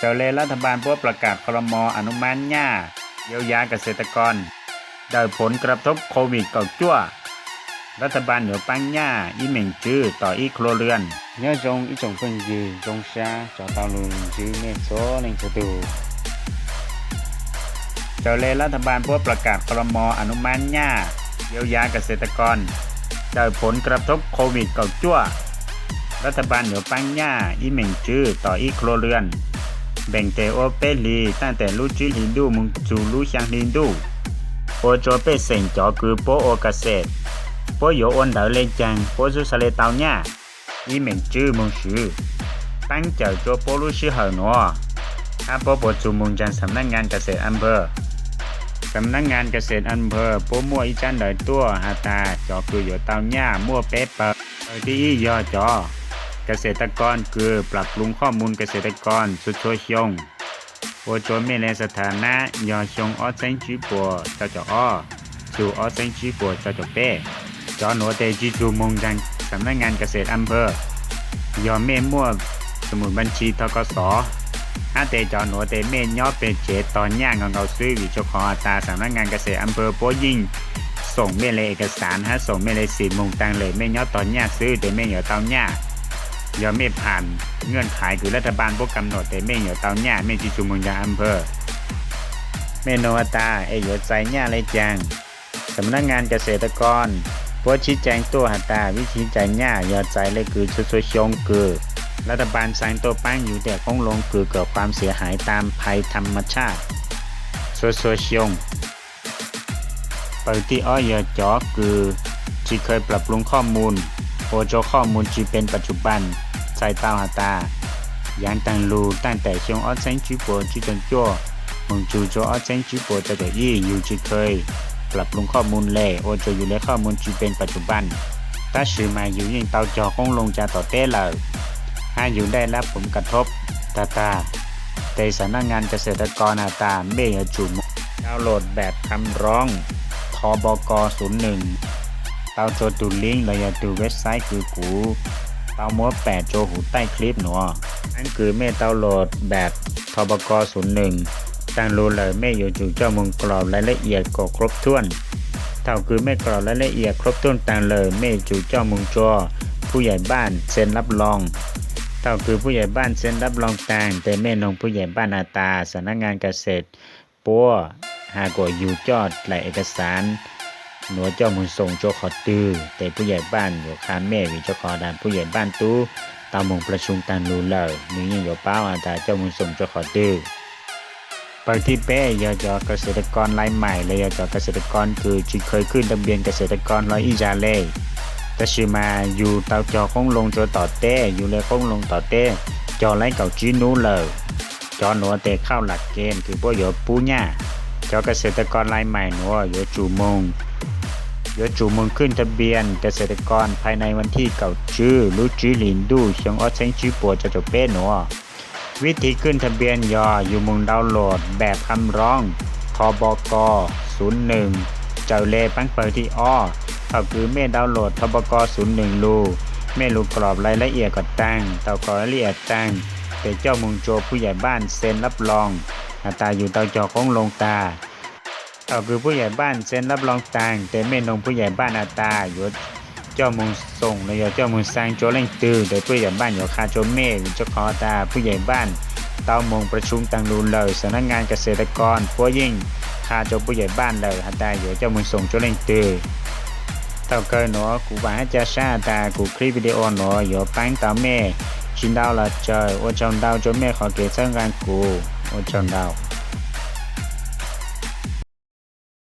เจ้าเลยรัฐบาลพวกประกาศครมอนุมัติหญ้าเยียวยาเกษตรกร ได้ผลกระทบโควิดเก่าจั่ว รัฐบาลเหนือปังหญ้าอีเหม่งจื้อต่ออีครัวเรือน nhớ trong ít trong phân gì trong xa cho tao luôn chứ mẹ số lên cho tù เจ้าเลยรัฐบาลพวกประกาศครมอนุมัติหญ้าเยียวยาเกษตรกรได้ผลกระทบโควิดเก่าจั่ว รัฐบาลเหนือปังหญ้าอีเหม่งจื้อต่ออีครัวเรือน แบ่งเตโอเปลีตั้งแต่ลู่จื้อลินดูมึงจูลู่ชียงลินดูโอโจเปเซ็งจอคือโปโอเกษตรโปโยอนเดอเลจังโปซุสเลตาหญ้าอีเหม่งจื้อมึงชือตั้งเจ้าโจโปลู่ชื่อเหอหนัวอาโปโปจูมุงจันสำนักงานเกษตรอำเภอสำนักงานเกษตรอำเภอโปมัวอีจันเดยตัวหาตาจอคืออยู่เตาหญ้ามัวเป๊ะเปอเออที่ยอจอ เกษตรกรคือปรับปรุงข้อมูลเกษตรกรสุดโชชงโอโจเมเลสถานะยอชงออเซนจีปัวเจ้าจออ้อสู่ออเซนจีปัวเจ้าจอเป้จอหนัวเตจีจูมงจันสำนักงานเกษตรอำเภอยอเม่มั่วสมุดบัญชีทกสอาเตจอหนัวเตเมย่อเป็นเจตอนย่างของเราซื้อวิเจ้าขอตาสำนักงานเกษตรอำเภอโปยิงส่งเมลเลยเอกสารฮะส่งเมลเลยสีมงตังเลยเมนย่อตอนย่าซื้อแต่เมนเหยอเตา ย่ายอมไม่ผ่านเงื่อนไขคือรัฐบาลพวกกำหนดแต่เมนเหยอเตาย่าเมนจิจุมงยาอำเภอเมนโนอัตาเอหยอใจย่าเลยจังสำนักงานเกษตรกรพวชี้แจงตัวหัตราวิธีใจย่ายอใจเลยคือชุดชชงคือรัฐบาลสายตัวป้างอยู่แต่คงลงคือเกิดความเสียหายตามภัยธรรมชาติโซโซชงปกติอ้อยจอคือที่เคยปรับปรุงข้อมูล โอโจข้อมูลที่เป็นปัจจุบันใส่เตาหาตาย่างตังรูตั้งแต่ช่วงออเซนจีโปจีจนจั่วมึงจูโจออเซนจีโปจะเดยี่อยู่ที่เคยปรับปรุงข้อมูลเลยโอโจอยู่ในข้อมูลที่เป็นปัจจุบันถ้าชื่อมาอยู่ยิงเตาจอคงลงจะต่อเต้เลยห้าอยู่ได้รับผลกระทบตาตาแต่สำนักงานเกษตรกรอาตาเมยจุมดาวน์โหลดแบบคำร้องทบก01 เตาโจดูลิงก์เราอย่าดูเว็บไซต์คือกูเตามัวแปดโจหูใต้คลิปหนัวนั่นคือเมดาวน์โหลดแบบทบก01ตั้งรู้เลยเม่อยู่จู่เจ้ามึงกรอบรายละเอียดก็ครบถ้วนเท่าคือไม่กรอบรายละเอียดครบถ้วนต่างเลยเม่จู่เจ้ามึงจัวผู้ใหญ่บ้านเซ็นรับรองเท่าคือผู้ใหญ่บ้านเซ็นรับรองต่างแต่แม่นงผู้ใหญ่บ้านอาตาสำนักงานเกษตรปัวหากว่าอยู่จอดหลายเอกสาร หนัวเจ้ามุนส่งเจ้าขอตื้อแต่ผู้ใหญ่บ้านอยู่ค้านแม่วิเจ้าขอดานผู้ใหญ่บ้านตู้ตามมงประชุมตันรู้เลยมีอย่างอยู่เป้าอาตาเจ้ามุนส่งเจ้าขอตื้อไปที่เป้ยอจอเกษตรกรรายใหม่เลยยอจอเกษตรกรคือที่เคยขึ้นทะเบียนเกษตรกรร้อยอีจาเล่แต่ชื่อมาอยู่เตาจอคงลงจอต่อเต้อยู่เลยคงลงต่อเต้จอไล่เก่าจีนู้เลยจอหนัวเตะเข้าหลักเกณฑ์คือพวกเหยอปูญ่าจอเกษตรกรรายใหม่หนัวเหยอจูมง เยอจูมึงขึ้นทะเบียนเกษตรกรภายในวันที่เก่าชื่อรู้จื้อหลินดูเชียงออดเซงชื่อปัวจะจบเป้หนัววิธีขึ้นทะเบียนยออยู่มุงดาวน์โหลดแบบคำร้องทบก01 เจ้าเลปังเปิดที่อ้อก็คือเม่ดาวน์โหลดทบก01รูเม่รูกรอบรายละเอียดก็ตั้งเต่ากรายละเอียดตั้งเป็นเจ้ามุงโจผู้ใหญ่บ้านเซ็นรับรองอาตาอยู่เตาจอของลงตา ก็คือผู้ใหญ่บ้านเซ็นรับรองต่าง แต่เม่นงผู้ใหญ่บ้านอาตาอยู่เจ้ามุงส่งเลยเจ้ามุงสร้างโจเล่งตือแต่ผู้ใหญ่บ้านอยู่คาโจเม่เจ้าขอตาผู้ใหญ่บ้านเตามงประชุมตังรูเลยสำนักงานเกษตรกรพัวยิ่งคาโจผู้ใหญ่บ้านเลยอาตาอยู่เจ้ามุงส่งโจเล่งตือ tao cơ nó cụ bán cho xa ta cụ clip video nó có bán tao mẹ chín đau là trời ô chồng đau cho mẹ khỏi kế sang gan cụ ô chồng đau